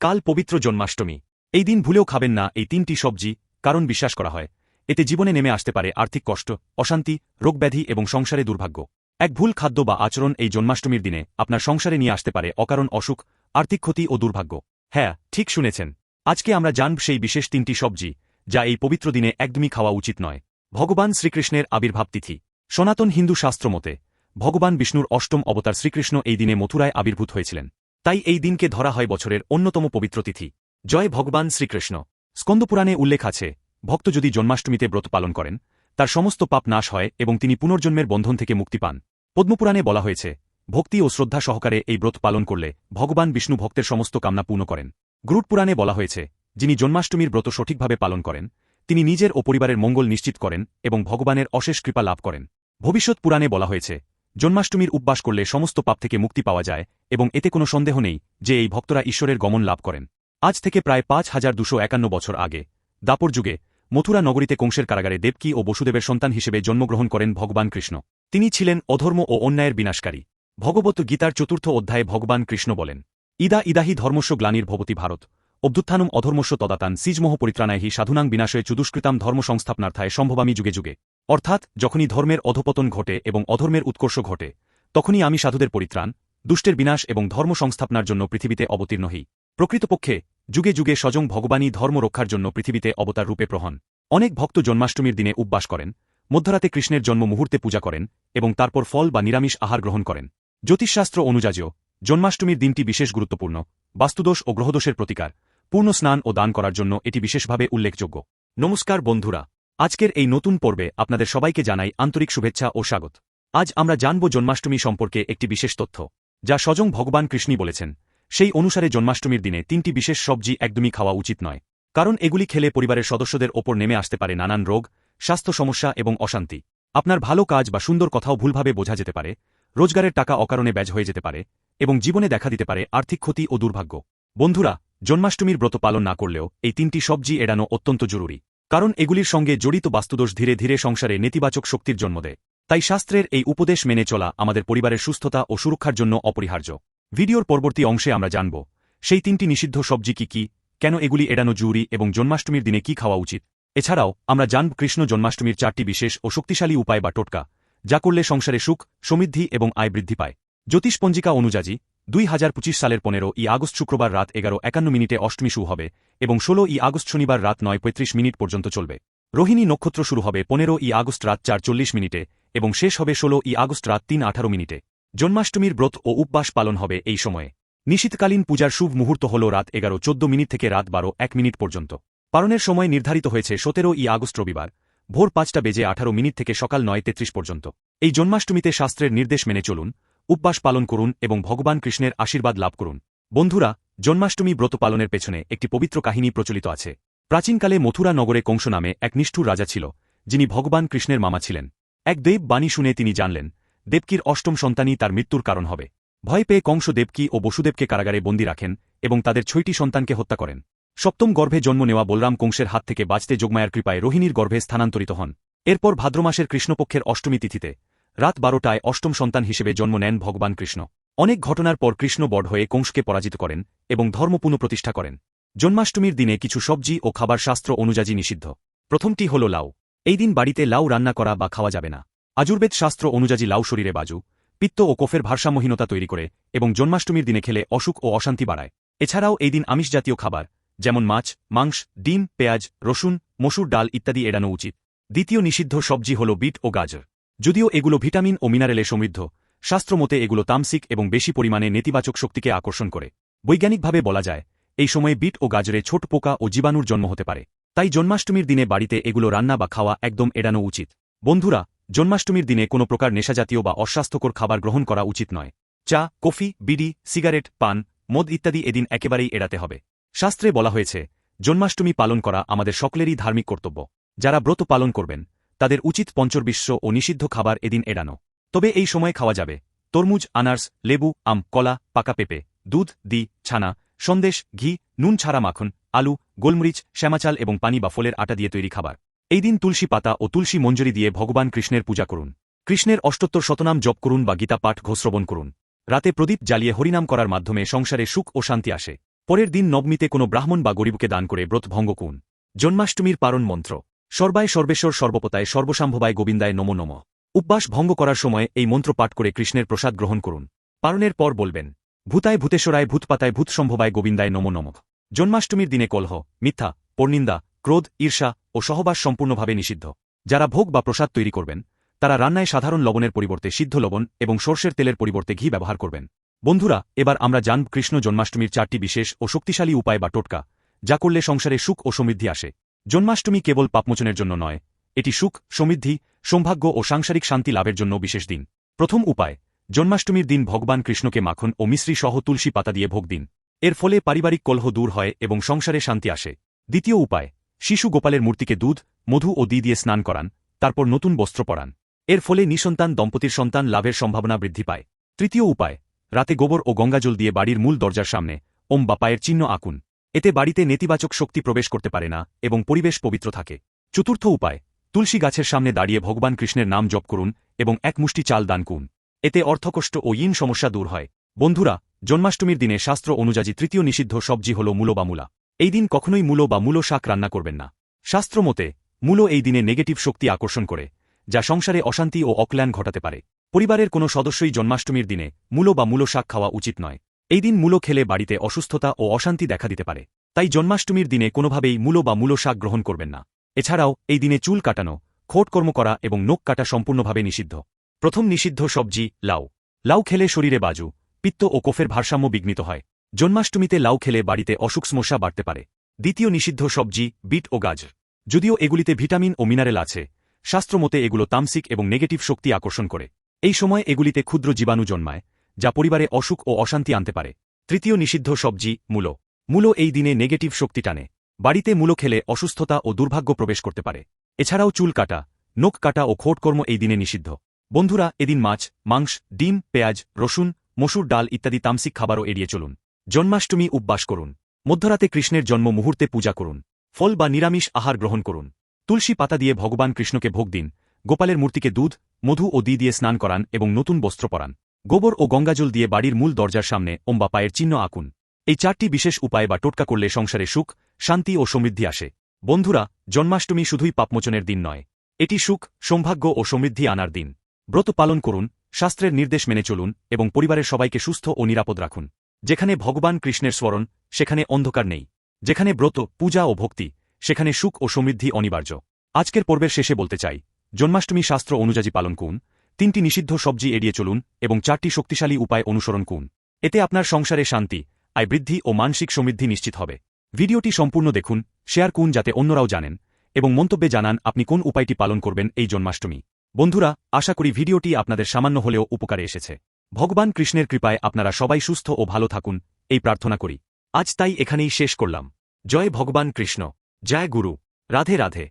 কাল পবিত্র জন্মাষ্টমী। এই দিন ভুলেও খাবেন না এই তিনটি সবজি, কারণ বিশ্বাস করা হয়। এতে জীবনে নেমে আসতে পারে আর্থিক কষ্ট, অশান্তি, রোগব্যাধি এবং সংসারে দুর্ভাগ্য। এক ভুল খাদ্য বা আচরণ এই জন্মাষ্টমীর দিনে আপনার সংসারে নিয়ে আসতে পারে অকারণ অসুখ, আর্থিক ক্ষতি ও দুর্ভাগ্য। হ্যাঁ ঠিক শুনেছেন। আজকে আমরা জানব সেই বিশেষ তিনটি সবজি, যা এই পবিত্র দিনে একদমই খাওয়া উচিত নয়। ভগবান শ্রীকৃষ্ণের আবির্ভাব তিথি। সনাতন হিন্দু শাস্ত্র মতে, ভগবান বিষ্ণুর অষ্টম অবতার শ্রীকৃষ্ণ এই দিনে মথুরায় আবির্ভূত হয়েছিলেন। তাই এই দিনকে ধরা হয় বছরের অন্যতম পবিত্র তিথি। জয় ভগবান শ্রীকৃষ্ণ। স্কন্দপুরাণে উল্লেখ আছে, ভক্ত যদি জন্মাষ্টমীতে ব্রত পালন করেন, তার সমস্ত পাপ নাশ হয় এবং তিনি পুনর্জন্মের বন্ধন থেকে মুক্তি পান। পদ্মপুরাণে বলা হয়েছে, ভক্তি ও শ্রদ্ধা সহকারে এই ব্রত পালন করলে ভগবান বিষ্ণু ভক্তের সমস্ত কামনা পূর্ণ করেন। গ্রুট পুরাণে বলা হয়েছে, যিনি জন্মাষ্টমীর ব্রত সঠিকভাবে পালন করেন, তিনি নিজের ও পরিবারের মঙ্গল নিশ্চিত করেন এবং ভগবানের অশেষ কৃপা লাভ করেন। ভবিষ্যৎ পুরাণে বলা হয়েছে জন্মাষ্টমীর উপবাস করলে সমস্ত পাপ থেকে মুক্তি পাওয়া যায় এবং এতে কোনো সন্দেহ নেই যে এই ভক্তরা ঈশ্বরের গমন লাভ করেন। আজ থেকে প্রায় পাঁচ হাজার দুশো একান্ন বছর আগে, দাপর যুগে, মথুরা নগরীতে কংসের কারাগারে দেবকী ও বসুদেবের সন্তান হিসেবে জন্মগ্রহণ করেন ভগবান কৃষ্ণ। তিনি ছিলেন অধর্ম ও অন্যায়ের বিনাশকারী। ভগবত গীতার চতুর্থ অধ্যায়ে ভগবান কৃষ্ণ বলেন, ইদা ইদাহি ধর্মস্য গ্লানির ভবতি ভারত অভ্যুত্থানম অধর্মস্য তদাতান সিজমোহ পরিত্রাণায়হি সাধুনাং বিনাশয়ে চুদুষ্কৃতাম ধর্ম সংস্থাপনার্থায় সম্ভবামি যুগে যুগে। অর্থাৎ, যখনই ধর্মের অধপতন ঘটে এবং অধর্মের উৎকর্ষ ঘটে, তখনই আমি সাধুদের পরিত্রাণ, দুষ্টের বিনাশ এবং ধর্ম সংস্থাপনার জন্য পৃথিবীতে অবতীর্ণ হই। প্রকৃতপক্ষে, যুগে যুগে স্বজং ভগবানই ধর্ম রক্ষার জন্য পৃথিবীতে অবতার রূপে প্রহন অনেক ভক্ত জন্মাষ্টমীর দিনে উপবাস করেন, মধ্যরাতে কৃষ্ণের জন্ম মুহূর্তে পূজা করেন এবং তারপর ফল বা নিরামিষ আহার গ্রহণ করেন। জ্যোতিষশাস্ত্র অনুযায়ীও, জন্মাষ্টমীর দিনটি বিশেষ গুরুত্বপূর্ণ, বাস্তুদোষ ও গ্রহদোষের প্রতিকার, পূর্ণ স্নান ও দান করার জন্য এটি বিশেষভাবে উল্লেখযোগ্য। নমস্কার বন্ধুরা! আজকের এই নতুন পর্বে আপনাদের সবাইকে জানাই আন্তরিক শুভেচ্ছা ও স্বাগত। আজ আমরা জানব জন্মাষ্টমী সম্পর্কে একটি বিশেষ তথ্য, যা স্বজং ভগবান কৃষ্ণই বলেছেন। সেই অনুসারে জন্মাষ্টমীর দিনে তিনটি বিশেষ সবজি একদমই খাওয়া উচিত নয়, কারণ এগুলি খেলে পরিবারের সদস্যদের ওপর নেমে আসতে পারে নানান রোগ, স্বাস্থ্য সমস্যা এবং অশান্তি। আপনার ভালো কাজ বা সুন্দর কথাও ভুলভাবে বোঝা যেতে পারে, রোজগারের টাকা অকারণে ব্যাজ হয়ে যেতে পারে, এবং জীবনে দেখা দিতে পারে আর্থিক ক্ষতি ও দুর্ভাগ্য। বন্ধুরা, জন্মাষ্টমীর ব্রত পালন না করলেও এই তিনটি সবজি এড়ানো অত্যন্ত জরুরি। কারণ এগুলির সঙ্গে জড়িত বাস্তুদোষ ধীরে ধীরে সংসারে নেতিবাচক শক্তির জন্ম দেয়। তাই শাস্ত্রের এই উপদেশ মেনে চলা আমাদের পরিবারের সুস্থতা ও সুরক্ষার জন্য অপরিহার্য। ভিডিওর পরবর্তী অংশে আমরা জানব, সেই তিনটি নিষিদ্ধ সবজি কি কি, কেন এগুলি এড়ানো জরুরি এবং জন্মাষ্টমীর দিনে কি খাওয়া উচিত। এছাড়াও, আমরা জানব কৃষ্ণ জন্মাষ্টমীর চারটি বিশেষ ও শক্তিশালী উপায় বা টোটকা, যা করলে সংসারে সুখ, সমৃদ্ধি এবং আয় বৃদ্ধি পায়। জ্যোতিষপঞ্জিকা অনুযায়ী দুই হাজার পঁচিশ সালের পনেরো ই আগস্ট শুক্রবার রাত এগারো একান্ন মিনিটে অষ্টমী শুরু হবে এবং ষোলো ই আগস্ট শনিবার রাত নয় পঁয়ত্রিশ মিনিট পর্যন্ত চলবে। রোহিণী নক্ষত্র শুরু হবে পনেরো ই আগস্ট রাত চার চল্লিশ মিনিটে এবং শেষ হবে ষোলো ই আগস্ট রাত তিন আঠারো মিনিটে। জন্মাষ্টমীর ব্রত ও উপবাস পালন হবে এই সময়ে। নিশীতকালীন পূজার শুভ মুহূর্ত হল রাত এগারো চোদ্দ মিনিট থেকে রাত বারো এক মিনিট পর্যন্ত। পালনের সময় নির্ধারিত হয়েছে সতেরো ই আগস্ট রবিবার, ভোর পাঁচটা বেজে আঠারো মিনিট থেকে সকাল নয় তেত্রিশ পর্যন্ত। এই জন্মাষ্টমীতে শাস্ত্রের নির্দেশ মেনে চলুন। উপবাস পালন করুন এবং ভগবান কৃষ্ণের আশীর্বাদ লাভ করুন। বন্ধুরা, জন্মাষ্টমী ব্রত পালনের পেছনে একটি পবিত্র কাহিনী প্রচলিত আছে। প্রাচীনকালে মথুরা নগরে কংস নামে এক নিষ্ঠুর রাজা ছিল, যিনি ভগবান কৃষ্ণের মামা ছিলেন। এক দেব বাণী শুনে তিনি জানলেন, দেবকীর অষ্টম সন্তানই তার মৃত্যুর কারণ হবে। ভয় পেয়ে কংস দেবকী ও বসুদেবকে কারাগারে বন্দী রাখেন এবং তাদের ছয়টি সন্তানকে হত্যা করেন। সপ্তম গর্ভে জন্ম নেওয়া বলরাম কংসের হাত থেকে বাঁচতে যোগমায়ার কৃপায় রোহিণীর গর্ভে স্থানান্তরিত হন। এরপর ভাদ্রমাসের কৃষ্ণপক্ষের অষ্টমী তিথিতে রাত বারোটায় অষ্টম সন্তান হিসেবে জন্ম নেন ভগবান কৃষ্ণ। অনেক ঘটনার পর কৃষ্ণ বড় হয়ে কংসকে পরাজিত করেন এবং ধর্ম পুনঃপ্রতিষ্ঠা করেন। জন্মাষ্টমীর দিনে কিছু সবজি ও খাবার শাস্ত্র অনুযায়ী নিষিদ্ধ। প্রথমটি হল লাউ। এই দিন বাড়িতে লাউ রান্না করা বা খাওয়া যাবে না। আজুর্বেদ শাস্ত্র অনুযায়ী লাউ শরীরে বাজু, পিত্ত ও কোফের ভারসাম্যহীনতা তৈরি করে এবং জন্মাষ্টমীর দিনে খেলে অসুখ ও অশান্তি বাড়ায়। এছাড়াও এই দিন আমিষ জাতীয় খাবার, যেমন মাছ, মাংস, ডিম, পেঁয়াজ, রসুন, মসুর ডাল ইত্যাদি এড়ানো উচিত। দ্বিতীয় নিষিদ্ধ সবজি হল বিট ও গাজর। যদিও এগুলো ভিটামিন ও মিনারেলে সমৃদ্ধ, শাস্ত্রমতে এগুলো তামসিক এবং বেশি পরিমাণে নেতিবাচক শক্তিকে আকর্ষণ করে। বৈজ্ঞানিকভাবে বলা যায়, এই সময়ে বিট ও গাজরে ছোট পোকা ও জীবাণুর জন্ম হতে পারে। তাই জন্মাষ্টমীর দিনে বাড়িতে এগুলো রান্না বা খাওয়া একদম এড়ানো উচিত। বন্ধুরা, জন্মাষ্টমীর দিনে কোনো প্রকার নেশাজাতীয় বা অস্বাস্থ্যকর খাবার গ্রহণ করা উচিত নয়। চা, কফি, বিডি, সিগারেট, পান, মদ ইত্যাদি এদিন একেবারেই এড়াতে হবে। শাস্ত্রে বলা হয়েছে, জন্মাষ্টমী পালন করা আমাদের সকলেরই ধার্মিক কর্তব্য। যারা ব্রত পালন করবেন তাদের উচিত পঞ্চর্বিশ্ব ও নিষিদ্ধ খাবার এদিন এড়ানো। তবে এই সময়ে খাওয়া যাবে। তরমুজ, আনার্স, লেবু, আম, কলা, পাকা পেঁপে, দুধ, দি, ছানা, সন্দেশ, ঘি, নুন ছাড়া মাখন, আলু, গোলমরিচ, শ্যামাচাল এবং পানি বা ফলের আটা দিয়ে তৈরি খাবার। এই দিন তুলসী পাতা ও তুলসী মঞ্জুরি দিয়ে ভগবান কৃষ্ণের পূজা করুন। কৃষ্ণের অষ্টোত্তর শতনাম জপ করুন বা গীতা পাঠ ঘোশ্রবণ করুন। রাতে প্রদীপ জ্বালিয়ে হরিনাম করার মাধ্যমে সংসারে সুখ ও শান্তি আসে। পরের দিন নবমীতে কোনো ব্রাহ্মণ বা গরিবকে দান করে ব্রত ভঙ্গ কুন জন্মাষ্টমীর পারণ মন্ত্র। সর্বায় সর্বেশ্বর সর্বপতায় সর্বসাম্ভবায় গোবিন্দায় নমো নম। উপবাস ভঙ্গ করার সময় এই মন্ত্র পাঠ করে কৃষ্ণের প্রসাদ গ্রহণ করুন। পারণের পর বলবেন, ভূতায় ভূতেশ্বরায় ভূতপাতায় ভূতসম্ভবায় গোবিন্দায় নমো নম। জন্মাষ্টমীর দিনে কলহ, মিথ্যা, পর্নিন্দা, ক্রোধ, ঈর্ষা ও সহবাস সম্পূর্ণভাবে নিষিদ্ধ। যারা ভোগ বা প্রসাদ তৈরি করবেন, তারা রান্নায় সাধারণ লবণের পরিবর্তে সিদ্ধ লবণ এবং সর্ষের তেলের পরিবর্তে ঘি ব্যবহার করবেন। বন্ধুরা, এবার আমরা জানব কৃষ্ণ জন্মাষ্টমীর চারটি বিশেষ ও শক্তিশালী উপায় বা টোটকা, যা করলে সংসারে সুখ ও সমৃদ্ধি আসে। জন্মাষ্টমী কেবল পাপমোচনের জন্য নয়, এটি সুখ, সমৃদ্ধি, সৌভাগ্য ও সাংসারিক শান্তি লাভের জন্য বিশেষ দিন। প্রথম উপায়, জন্মাষ্টমীর দিন ভগবান কৃষ্ণকে মাখন ও মিশ্রি সহ তুলসী পাতা দিয়ে ভোগ দিন। এর ফলে পারিবারিক কলহ দূর হয় এবং সংসারে শান্তি আসে। দ্বিতীয় উপায়, শিশু গোপালের মূর্তিকে দুধ, মধু ও দি দিয়ে স্নান করান, তারপর নতুন বস্ত্র পরান। এর ফলে নিঃসন্তান দম্পতির সন্তান লাভের সম্ভাবনা বৃদ্ধি পায়। তৃতীয় উপায়, রাতে গোবর ও গঙ্গাজল দিয়ে বাড়ির মূল দরজার সামনে ওম বা পায়ের চিহ্ন আঁকুন। এতে বাড়িতে নেতিবাচক শক্তি প্রবেশ করতে পারে না এবং পরিবেশ পবিত্র থাকে। চতুর্থ উপায়, তুলসী গাছের সামনে দাঁড়িয়ে ভগবান কৃষ্ণের নাম জপ করুন এবং এক মুষ্টি চাল দান কুন এতে অর্থকষ্ট ও ইন সমস্যা দূর হয়। বন্ধুরা, জন্মাষ্টমীর দিনে শাস্ত্র অনুযায়ী তৃতীয় নিষিদ্ধ সবজি হল মূলো বা মূলা। এই দিন কখনোই মূলো বা মূলো শাক রান্না করবেন না। শাস্ত্র মতে, মূলো এই দিনে নেগেটিভ শক্তি আকর্ষণ করে, যা সংসারে অশান্তি ও অকল্যাণ ঘটাতে পারে। পরিবারের কোনো সদস্যই জন্মাষ্টমীর দিনে মূলো বা মূলো শাক খাওয়া উচিত নয়। এই দিন মূলো খেলে বাড়িতে অসুস্থতা ও অশান্তি দেখা দিতে পারে, তাই জন্মাষ্টমীর দিনে কোনোভাবেই মূলো বা মূলো শাক গ্রহণ করবেন না। এছাড়াও, এই দিনে চুল কাটানো খোটকর্ম করা এবং নোক কাটা সম্পূর্ণভাবে নিষিদ্ধ। প্রথম নিষিদ্ধ সবজি, লাউ। লাউ খেলে শরীরে বাজু, পিত্ত ও কোফের ভারসাম্য বিঘ্নিত হয়। জন্মাষ্টমীতে লাউ খেলে বাড়িতে অসুখ সমস্যা বাড়তে পারে। দ্বিতীয় নিষিদ্ধ সবজি, বিট ও গাজর। যদিও এগুলিতে ভিটামিন ও মিনারেল আছে শাস্ত্রমতে এগুলো তামসিক এবং নেগেটিভ শক্তি আকর্ষণ করে। এই সময় এগুলিতে ক্ষুদ্র জীবাণু জন্মায় যা পরিবারে অসুখ ও অশান্তি আনতে পারে। তৃতীয় নিষিদ্ধ সবজি, মূলো। মূলো এই দিনে নেগেটিভ শক্তি টানে। বাড়িতে মূলো খেলে অসুস্থতা ও দুর্ভাগ্য প্রবেশ করতে পারে। এছাড়াও চুল কাটা নোক কাটা ও খোটকর্ম এই দিনে নিষিদ্ধ। বন্ধুরা, এদিন মাছ, মাংস, ডিম, পেঁয়াজ, রসুন, মসুর ডাল ইত্যাদি তামসিক খাবারও এড়িয়ে চলুন। জন্মাষ্টমী উপবাস করুন। মধ্যরাতে কৃষ্ণের জন্ম মুহূর্তে পূজা করুন। ফল বা নিরামিষ আহার গ্রহণ করুন। তুলসী পাতা দিয়ে ভগবান কৃষ্ণকে ভোগ দিন। গোপালের মূর্তিকে দুধ, মধু ও দি দিয়ে স্নান করান এবং নতুন বস্ত্র পরান। গোবর ও গঙ্গাজল দিয়ে বাড়ির মূল দরজার সামনে ওম্বা পায়ের চিহ্ন আঁকুন। এই চারটি বিশেষ উপায় বা টোটকা করলে সংসারে সুখ, শান্তি ও সমৃদ্ধি আসে। বন্ধুরা, জন্মাষ্টমী শুধুই পাপমোচনের দিন নয়। এটি সুখ, সৌভাগ্য ও সমৃদ্ধি আনার দিন। ব্রত পালন করুন, শাস্ত্রের নির্দেশ মেনে চলুন এবং পরিবারের সবাইকে সুস্থ ও নিরাপদ রাখুন। যেখানে ভগবান কৃষ্ণের স্মরণ, সেখানে অন্ধকার নেই। যেখানে ব্রত, পূজা ও ভক্তি, সেখানে সুখ ও সমৃদ্ধি অনিবার্য। আজকের পর্বের শেষে বলতে চাই, জন্মাষ্টমী শাস্ত্র অনুযায়ী পালন করুন তিনটি নিষিদ্ধ সবজি এড়িয়ে চলুন এবং চারটি শক্তিশালী উপায় অনুসরণ করুন। এতে আপনার সংসারে শান্তি, আয় বৃদ্ধি ও মানসিক সমৃদ্ধি নিশ্চিত হবে। ভিডিওটি সম্পূর্ণ দেখুন, শেয়ার করুন যাতে অন্যরাও জানেন এবং মন্তব্যে জানান আপনি কোন উপায়টি পালন করবেন এই জন্মাষ্টমী। বন্ধুরা, আশা করি ভিডিওটি আপনাদের সামান্য হলেও উপকারে এসেছে। ভগবান কৃষ্ণের কৃপায় আপনারা সবাই সুস্থ ও ভালো থাকুন, এই প্রার্থনা করি। আজ তাই এখানেই শেষ করলাম। জয় ভগবান কৃষ্ণ। জয় গুরু। রাধে রাধে।